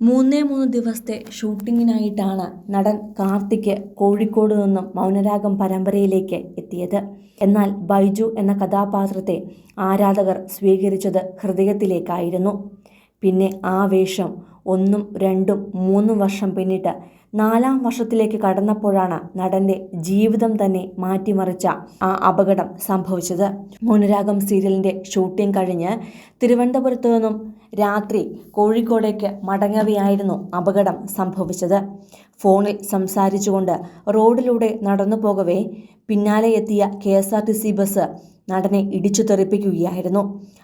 മൂന്നേ മൂന്ന് ദിവസത്തെ ഷൂട്ടിങ്ങിനായിട്ടാണ് നടൻ കാർത്തിക് കോഴിക്കോട് നിന്നും മൗനരാഗം പരമ്പരയിലേക്ക് എത്തിയത്. എന്നാൽ ബൈജു എന്ന കഥാപാത്രത്തെ ആരാധകർ സ്വീകരിച്ചത് ഹൃദയത്തിലേക്കായിരുന്നു. പിന്നെ ആ വേഷം ഒന്നും രണ്ടും മൂന്നും വർഷം പിന്നിട്ട് നാലാം വർഷത്തിലേക്ക് കടന്നപ്പോഴാണ് നടന്റെ ജീവിതം തന്നെ മാറ്റിമറിച്ച ആ അപകടം സംഭവിച്ചത്. മോനുരാഗം സീരിയലിന്റെ ഷൂട്ടിംഗ് കഴിഞ്ഞ് തിരുവനന്തപുരത്തു നിന്നും രാത്രി കോഴിക്കോടേക്ക് മടങ്ങവെയായിരുന്നു അപകടം സംഭവിച്ചത്. ഫോണിൽ സംസാരിച്ചുകൊണ്ട് റോഡിലൂടെ നടന്നു പോകവേ പിന്നാലെ എത്തിയ K S R T C bus നടനെ ഇടിച്ചു തെറിപ്പിക്കുകയായിരുന്നു.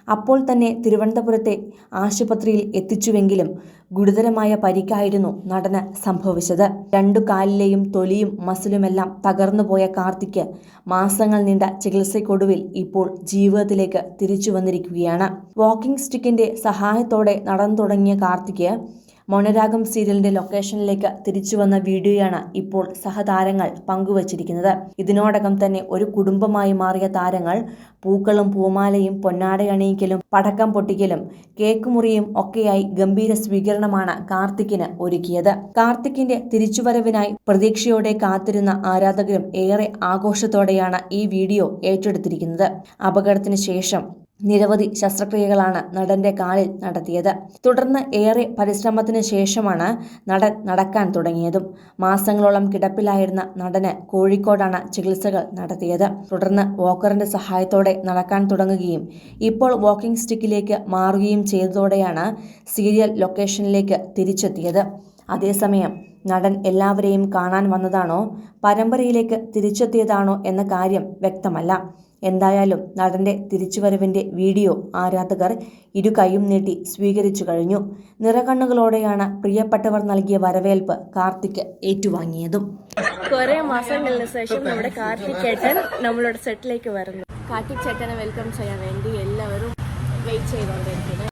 അപ്പോൾ തന്നെ തിരുവനന്തപുരത്തെ ആശുപത്രിയിൽ എത്തിച്ചുവെങ്കിലും ഗുരുതരമായ പരിക്കായിരുന്നു നടന് സംഭവിച്ചത്. രണ്ടു കാലിലെയും തൊലിയും മസിലുമെല്ലാം തകർന്നുപോയ കാർത്തിക്ക് മാസങ്ങൾ നീണ്ട ചികിത്സയ്ക്കൊടുവിൽ ഇപ്പോൾ ജീവിതത്തിലേക്ക് തിരിച്ചു വന്നിരിക്കുകയാണ്. വാക്കിംഗ് സ്റ്റിക്കിന്റെ സഹായത്തോടെ നടന്നു തുടങ്ങിയ കാർത്തിക്ക് മൗനരാഗം സീരിയലിന്റെ ലൊക്കേഷനിലേക്ക് തിരിച്ചു വന്ന വീഡിയോയാണ് ഇപ്പോൾ സഹതാരങ്ങൾ പങ്കുവച്ചിരിക്കുന്നത്. ഇതിനോടകം തന്നെ ഒരു കുടുംബമായി മാറിയ താരങ്ങൾ പൂക്കളും പൂമാലയും പൊന്നാടയണിയിക്കലും പടക്കം പൊട്ടിക്കലും കേക്ക് മുറിയും ഒക്കെയായി ഗംഭീര സ്വീകരണമാണ് കാർത്തിക്കിന് ഒരുക്കിയത്. കാർത്തിക്കിന്റെ തിരിച്ചുവരവിനായി പ്രതീക്ഷയോടെ കാത്തിരുന്ന ആരാധകരും ഏറെ ആഘോഷത്തോടെയാണ് ഈ വീഡിയോ ഏറ്റെടുത്തിരിക്കുന്നത്. അപകടത്തിന് ശേഷം നിരവധി ശസ്ത്രക്രിയകളാണ് നടന്റെ കാലിൽ നടത്തിയത്. തുടർന്ന് ഏറെ പരിശ്രമത്തിന് ശേഷമാണ് നടൻ നടക്കാൻ തുടങ്ങിയതും. മാസങ്ങളോളം കിടപ്പിലായിരുന്ന നടന് കോഴിക്കോടാണ് ചികിത്സകൾ നടത്തിയത്. തുടർന്ന് വോക്കറിന്റെ സഹായത്തോടെ നടക്കാൻ തുടങ്ങുകയും ഇപ്പോൾ വാക്കിംഗ് സ്റ്റിക്കിലേക്ക് മാറുകയും ചെയ്തതോടെയാണ് സീരിയൽ ലൊക്കേഷനിലേക്ക് തിരിച്ചെത്തിയത്. അതേസമയം നടൻ എല്ലാവരെയും കാണാൻ വന്നതാണോ? പരമ്പരയിലേക്ക് തിരിച്ചെത്തിയതാണോ എന്ന കാര്യം വ്യക്തമല്ല. എന്തായാലും നടന്റെ തിരിച്ചുവരവിന്റെ വീഡിയോ ആരാധകർ ഇരു കൈയും നീട്ടി സ്വീകരിച്ചു കഴിഞ്ഞു. നിറകണ്ണുകളോടെയാണ് പ്രിയപ്പെട്ടവർ നൽകിയ വരവേൽപ്പ് കാർത്തിക് ഏറ്റുവാങ്ങിയതും. കുറെ മാസങ്ങളിന് ശേഷം നമ്മുടെ കാർത്തിക് ചേട്ടൻ നമ്മളുടെ സെറ്റിലേക്ക് വരുന്നു. കാർത്തിക് ചേട്ടനെ വെൽക്കം ചെയ്യാൻ വേണ്ടി എല്ലാവരും വെയിറ്റ് ചെയ്തുകൊണ്ടിരിക്കുന്നു.